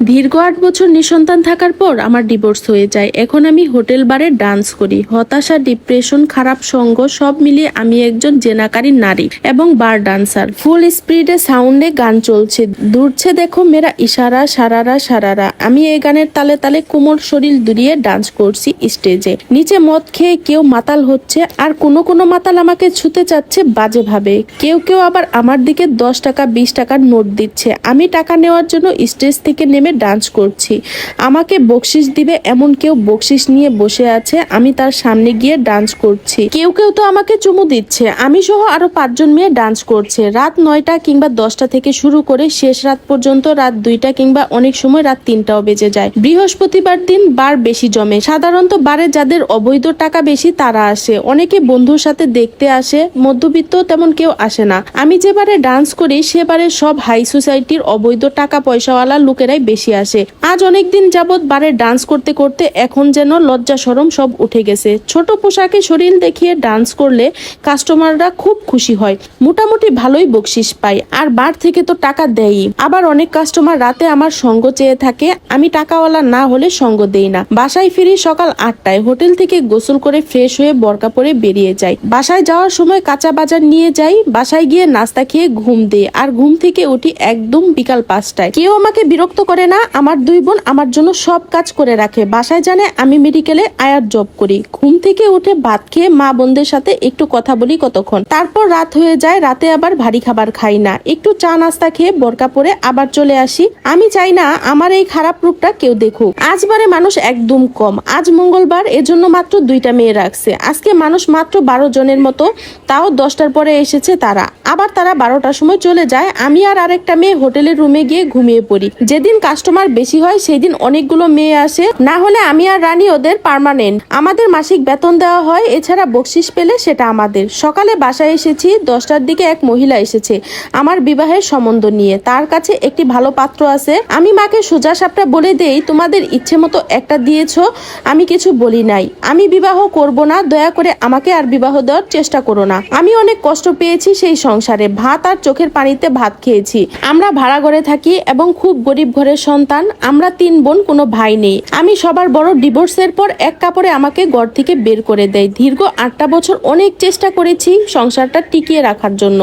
দীর্ঘ আট বছর নিঃসন্তান থাকার পর আমার ডিভোর্স হয়ে যায়। এখন আমি হোটেল, বারে ডান্স করি। হতাশা ডিপ্রেশন খারাপ সঙ্গ সব মিলিয়ে আমি একজন জেনাকারী নারী এবং বার ডান্সার ফুল স্পিডে সাউন্ডে গান চলছে। দূরছে দেখো মেরা ইশারা, সারারা সারারা। আমি এই গানের তালে তালে কোমর শরীর দুলিয়ে ডান্স করছি স্টেজে নিচে মদ খেয়ে কেউ মাতাল হচ্ছে আর কোনো কোনো মাতাল আমাকে ছুতে চাচ্ছে বাজে ভাবে কেউ কেউ আবার আমার দিকে দশ টাকা, বিশ টাকার নোট দিচ্ছে। আমি টাকা নেওয়ার জন্য স্টেজ থেকে নেমে ডান্স করছি। আমাকে বকশিস দিবে, এমন কেউ বকশিস নিয়ে বসে আছে, আমি তার সামনে গিয়ে ডান্স করছি। কেউ কেউ তো আমাকে চুমু দিচ্ছে, আমি সহ আরও পাঁচজন মেয়ে ডান্স করছে। রাত নয়টা কিংবা দশটা থেকে শুরু করে শেষ রাত পর্যন্ত রাত দুইটা কিংবা অনেক সময় রাত তিনটাও বেজে যায়। বৃহস্পতিবার দিন বার বেশি জমে। সাধারণত বারে যাদের অবৈধ টাকা বেশি তারা আসে। অনেকে বন্ধুর সাথে দেখতে আসে, মধ্যবিত্ত তেমন কেউ আসে না। আমি যেবারে ডান্স করি সেবারে সব হাই সোসাইটির অবৈধ টাকা পয়সাওয়ালা লোকেরাই বেশি আসে। আজ অনেক দিন যাবৎ বারে ডান্স করতে করতে এখন যেন লজ্জা সরম সব উঠে গেছে। ছোট পোশাকে শরীর দেখিয়ে ডান্স করলে কাস্টমাররা খুব খুশি হয়। মোটামুটি ভালোই বকশিস পাই আর বার থেকে তো টাকা দেয়ই। আবার অনেক কাস্টমার রাতে আমার সঙ্গ চেয়ে থাকে, আমি টাকাওয়ালা না হলে সঙ্গ দেই না। বাসায় ফিরি সকাল আটটায়, হোটেল থেকে গোসল করে ফ্রেশ হয়ে বরকা পরে বেরিয়ে যাই। বাসায় যাওয়ার সময় কাঁচা বাজার নিয়ে যাই, বাসায় গিয়ে নাস্তা খেয়ে ঘুম দিই। আর ঘুম থেকে উঠি একদম বিকাল পাঁচটায়। কেউ আমাকে বিরক্ত করে না, আমার দুই বোন আমার জন্য সব কাজ করে রাখে। বাসায় জানে আমি মেডিকেলে আয়ার জব করি। ঘুম থেকে উঠে ভাত খেয়ে মা বোনদের সাথে একটু কথা বলি কতক্ষণ। তারপর রাত হয়ে যায়, রাতে আবার ভারী খাবার খাই না। একটু চা নাস্তা খেয়ে বোরকা পরে আবার চলে আসি। আমি চাই না আমার এই খারাপ রূপটা কেউ দেখুক। আজবারে মানুষ একদম কম। আজ মঙ্গলবার, এজন্য মাত্র দুইটা মেয়ে রাখছে। আজকে মানুষ মাত্র বারো জনের মতো, তাও দশটার পরে এসেছে তারা। আবার তারা বারোটার সময় চলে যায়। আমি আর আরেকটা মেয়ে হোটেলের রুমে গিয়ে ঘুমিয়ে পড়ি। যেদিন কাস্টমার বেশি হয় সেই দিন অনেকগুলো মেয়ে আসে। না হলে আমি আর রানী ওদের পার্মানেন্ট আমাদের মাসিক বেতন দেওয়া হয়, এছাড়া বকশিস পেলে সেটা আমাদের। সকালে বাসায় এসেছি, দশটার দিকে এক মহিলা এসেছে, আমার বিবাহের সম্বন্ধ নিয়ে। তার কাছে একটি ভালো পাত্র আছে। আমি মাকে সোজা সাপটা বলে দেই, তোমাদের ইচ্ছে মতো একটা দিয়েছ, আমি কিছু বলি নাই। আমি বিবাহ করব না, দয়া করে আমাকে আর বিবাহ দেওয়ার চেষ্টা করো না। আমি অনেক কষ্ট পেয়েছি সেই সংসারে। ভাত আর চোখের পানিতে ভাত খেয়েছি। আমরা ভাড়া ঘরে থাকি এবং খুব গরিব ঘরের সন্তান, আমরা তিন বোন, কোনো ভাই নেই। আমি সবার বড় ডিভোর্সের পর এক কাপড়ে আমাকে ঘর থেকে বের করে দেয়। দীর্ঘ আটটা বছর অনেক চেষ্টা করেছি সংসারটা টিকিয়ে রাখার জন্য।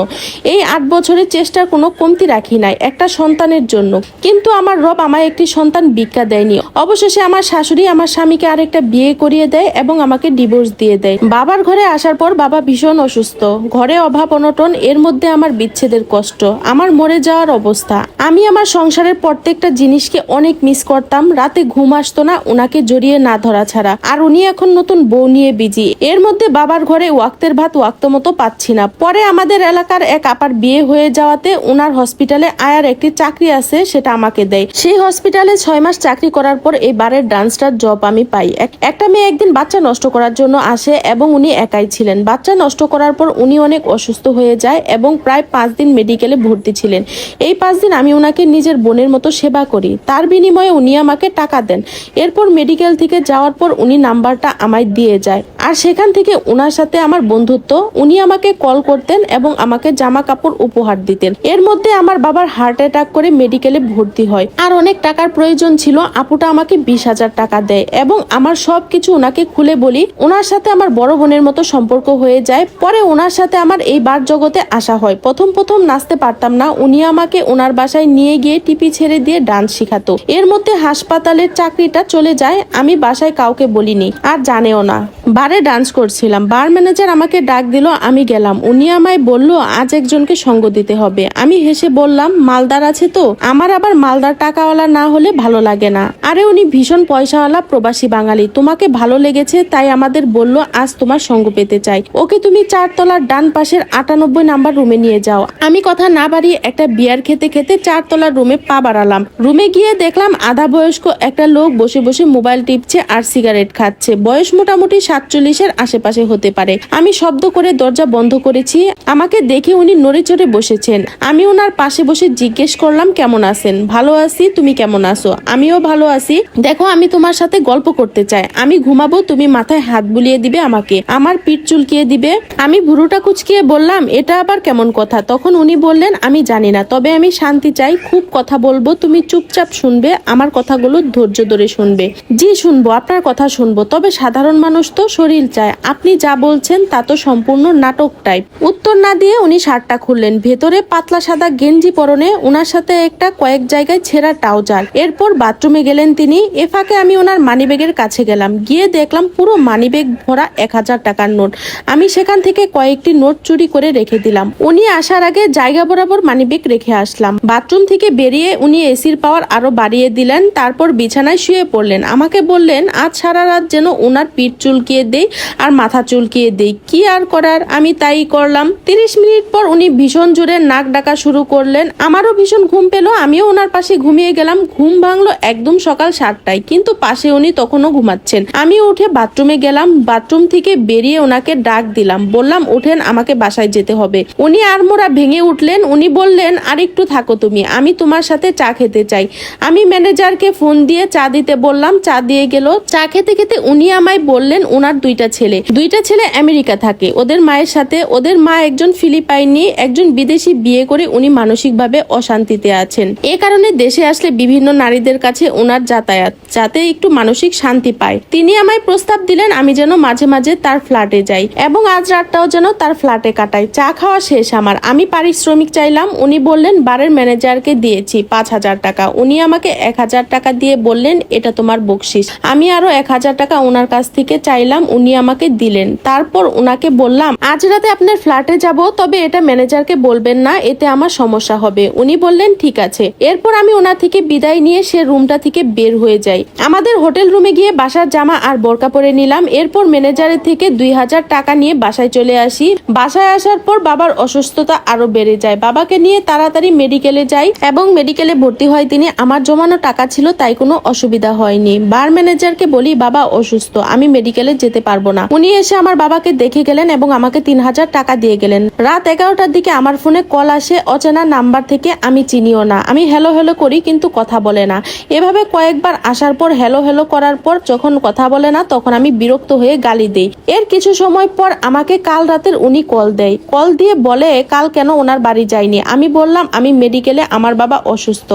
এই আট বছরের চেষ্টার কোনো কমতি রাখি নাই একটা সন্তানের জন্য। কিন্তু আমার রব আমায় একটি সন্তান ভিক্ষা দেয়নি। অবশেষে আমার শাশুড়ি আমার স্বামীকে আরেকটা বিয়ে করিয়ে দেয় এবং আমাকে ডিভোর্স দিয়ে দেয়। বাবার ঘরে আসার পর বাবা ভীষণ অসুস্থ। ঘরে অভাব অনটন, এর মধ্যে আমার বিচ্ছেদের কষ্ট, আমার মরে যাওয়ার অবস্থা। আমি আমার সংসারের প্রত্যেকটা জিনিসকে অনেক মিস করতাম, রাতে ঘুম আসতো না ওনাকে জড়িয়ে না ধরা ছাড়া। আর উনি এখন নতুন বউ নিয়ে বিজি এর মধ্যে বাবার ঘরে ওয়াক্তের ভাত ওয়াক্ত মতো পাচ্ছি না। পরে আমাদের এলাকার এক আপার বিয়ে হয়ে যাওয়াতে ওনার হসপিটালে আয়ার একটি চাকরি আছে, সেটা আমাকে দেয়। সেই হসপিটালে ছয় মাস চাকরি করার পর এই বারের ডান্সটার জব আমি পাই। এক- একটা মেয়ে একদিন বাচ্চা নষ্ট করার জন্য আসে এবং উনি একাই ছিলেন। বাচ্চা নষ্ট করার পর উনি অনেক অসুস্থ হয়ে যায় এবং প্রায় পাঁচ দিন মেডিকেলে ভর্তি ছিলেন। এই পাঁচ দিন আমি ওনাকে নিজের বোনের মতো সেবা করি। তার বিনিময়ে উনি আমাকে টাকা দেন। এরপর মেডিকেল থেকে যাওয়ার পর উনি নাম্বারটা আমায় দিয়ে যায়। আর সেখান থেকে ওনার সাথে আমার বন্ধুত্ব। উনি আমাকে কল করতেন এবং আমাকে জামা কাপড় উপহার দিতেন। এর মধ্যে আমার বাবার হার্ট অ্যাটাক করে মেডিকেলে ভর্তি হয়। আর অনেক টাকার প্রয়োজন ছিল, আপুটা আমাকে বিশ হাজার টাকা দেয় এবং আমার সব কিছু ওনাকে খুলে বলি। ওনার সাথে আমার বড় বোনের মতো সম্পর্ক হয়ে যায়। পরে ওনার সাথে আমার এই বার জগতে আসা হয়। প্রথম প্রথম নাচতে পারতাম না। উনি আমাকে ওনার বাসায় নিয়ে গিয়ে টিপি ছেড়ে দিয়ে ডান্স শিখাতো। এর মধ্যে হাসপাতালের চাকরিটা চলে যায়। আমি বাসায় কাউকে বলিনি। আর জানেও না। বারে ডান্স করছিলাম। বার ম্যানেজার আমাকে ডাক দিল, আমি গেলাম। উনি আমায় বলল, আজ একজনকে সঙ্গ দিতে হবে। আমি হেসে বললাম, মালদার আছে তো? আমার আবার মালদার টাকাওয়ালা না হলে ভালো লাগে না। আরে উনি ভীষণ পয়সাওয়ালা প্রবাসী বাঙালি, তোমাকে ভালো লেগেছে, তাই আমাদের বলল, আজ তোমার সঙ্গ পেতে চাই। ওকে তুমি চারতলার ডান পাশের আটানব্বই নাম্বার রুমে নিয়ে যাও। আমি কথা না বাড়িয়ে একটা বিয়ার খেতে খেতে চারতলার রুমে পা বাড়ালাম। রুমে গিয়ে দেখলাম আধা বয়স্ক একটা লোক বসে বসে মোবাইল টিপছে আর সিগারেট খাচ্ছে। বয়স মোটামুটি ষাট সাতচল্লিশের আশেপাশে হতে পারে। আমি শব্দ করে দরজা বন্ধ করেছি। আমাকে দেখে উনি নড়ে চড়ে বসেছেন। আমি ওনার পাশে বসে জিজ্ঞেস করলাম, কেমন আছেন? ভালো আছি, তুমি কেমন আছো? আমিও ভালো আছি। দেখো, আমি তোমার সাথে গল্প করতে চাই। আমি ঘুমাবো, তুমি মাথায় হাত বুলিয়ে দিবে আমাকে। আমার পিঠ চুলকিয়ে দিবে। আমি ভুরুটা কুচকিয়ে বললাম, এটা আবার কেমন কথা? তখন উনি বললেন, আমি জানি না, তবে আমি শান্তি চাই। খুব কথা বলব, তুমি চুপচাপ শুনবে, আমার কথাগুলো ধৈর্য ধরে শুনবে। জি, শুনব, আপনার কথা শুনব, তবে সাধারণ মানুষ তো শরীর চায়। আপনি যা বলছেন, তা তো সম্পূর্ণ নাটক টাইপ উত্তর না দিয়ে উনি শার্টটা খুললেন। ভেতরে পাতলা সাদা গেঞ্জি পরনে ওনার সাথে একটা কয়েক জায়গায় ছেঁড়া ট্রাউজার। এরপর বাথরুমে গেলেন তিনি। এ ফাঁকে আমি ওনার মানিব্যাগের কাছে গেলাম। গিয়ে দেখলাম পুরো মানিব্যাগ ভরা এক হাজার টাকার নোট। আমি সেখান থেকে কয়েকটি নোট চুরি করে রেখে দিলাম। উনি আসার আগে জায়গা বরাবর মানিব্যাগ রেখে আসলাম। বাথরুম থেকে বেরিয়ে উনি এসির পাওয়ার আরও বাড়িয়ে দিলেন। তারপর বিছানায় শুয়ে পড়লেন। আমাকে বললেন, আজ সারা রাত যেন ওনার পিঠ চুলকিয়ে দেই আর মাথা চুলকিয়ে দেই, কি আর করার? আমি তাই করলাম। তিরিশ মিনিট পর উনি ভীষণ জোরে নাক ডাকা শুরু করলেন। আমারও ভীষণ ঘুম পেল, আমিও ওনার পাশে ঘুমিয়ে গেলাম। ঘুম ভাঙলো একদম সকাল সাতটায়, কিন্তু পাশে উনি তখনও ঘুমাচ্ছেন। আমি উঠে বাথরুমে গেলাম, বাথরুম থেকে বেরিয়ে ওনাকে ডাক দিলাম। বললাম উঠেন আমাকে বাসায় যেতে হবে। উনি আড়মোড়া ভেঙে উঠলেন, উনি বললেন, আর একটু থাকো তুমি, আমি তোমার সাথে চা খেতে চাই। আমি ম্যানেজারকে ফোন দিয়ে চা দিতে বললাম, চা দিয়ে গেল। চা খেতে খেতে উনি আমায় বললেন ওনার দুইটা ছেলে। দুইটা ছেলে আমেরিকা থাকে। ওদের মায়ের সাথে, ওদের মা একজন ফিলিপাইনি, একজন বিদেশি বিয়ে করে উনি মানসিকভাবে অশান্তিতে আছেন। এ কারণে দেশে আসলে বিভিন্ন নারীদের কাছে ওনার যাতায়াত, যাতে একটু মানসিক শান্তি পায়। তিনি আমায় প্রস্তাব দিলেন, আমি যেন মাঝে মাঝে তার ফ্ল্যাটে যাই এবং আজ রাতটাও যেন তার ফ্ল্যাটে কাটাই। চা খাওয়া শেষ আমার। আমি পারিশ্রমিক চাইলাম, উনি বললেন, বারের ম্যানেজারকে দিয়েছি পাঁচ হাজার টাকা। উনি আমাকে এক হাজার টাকা দিয়ে বললেন, এটা তোমার বকশিস। আমি আরও এক হাজার টাকা ওনার কাছ থেকে চাইলাম উনি আমাকে দিলেন। তারপর ওনাকে বললাম, আজ রাতে আপনার ফ্ল্যাটে যাব, তবে এটা ম্যানেজারকে বলবেন না, এতে আমার সমস্যা হবে। উনি বললেন, ঠিক আছে। এরপর আমি ওনার থেকে বিদায় নিয়ে সে রুমটা থেকে বের হয়ে যাই। আমাদের হোটেল রুমে গিয়ে বাসার জামা আর বোরকা পরে নিলাম। এরপর ম্যানেজারের থেকে দুই হাজার টাকা নিয়ে বাসায় চলে আসি। বাসায় আসার পর বাবার অসুস্থতা আরও বেড়ে যায়। বাবাকে নিয়ে তাড়াতাড়ি মেডিকেলে যাই এবং মেডিকেলে ভর্তি হয় তিনি। আমার জমানো টাকা ছিল, তাই কোনো অসুবিধা হয়নি। বার ম্যানেজারকে বলি, বাবা অসুস্থ, আমি মেডিকেলে যেতে পারব না। উনি এসে আমার বাবাকে দেখে গেলেন এবং আমাকে তিন হাজার টাকা দিয়ে গেলেন। রাত এগারোটার দিকে আমার ফোনে কল আসে, অচেনা নাম্বার থেকে আমি চিনিও না। আমি হ্যালো হ্যালো করি কিন্তু কথা বলে না। এভাবে কয়েকবার আসার পর হ্যালো হ্যালো করার পর যখন কথা বলে না, তখন আমি বিরক্ত হয়ে গালি দিই। এর কিছু সময় পর আমাকে কাল রাতের উনি কল দেয়। কল দিয়ে বলে, কাল কেন ওনার বাড়ি যায়নি আমি বললাম, আমি মেডিকেলে, আমার বাবা অসুস্থ।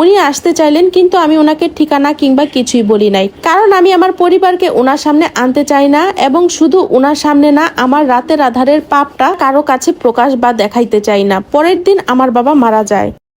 উনি আসতে চাইলেন, কিন্তু আমি ওনাকে ঠিকানা কিংবা কিছুই বলি নাই। কারণ আমি আমার পরিবারকে ওনার সামনে আনতে চাই না এবং শুধু ওনার সামনে না, আমার রাতের আধারের পাপটা কারও কাছে প্রকাশ বা দেখাইতে চাই না। পরের দিন আমার বাবা মারা যায়।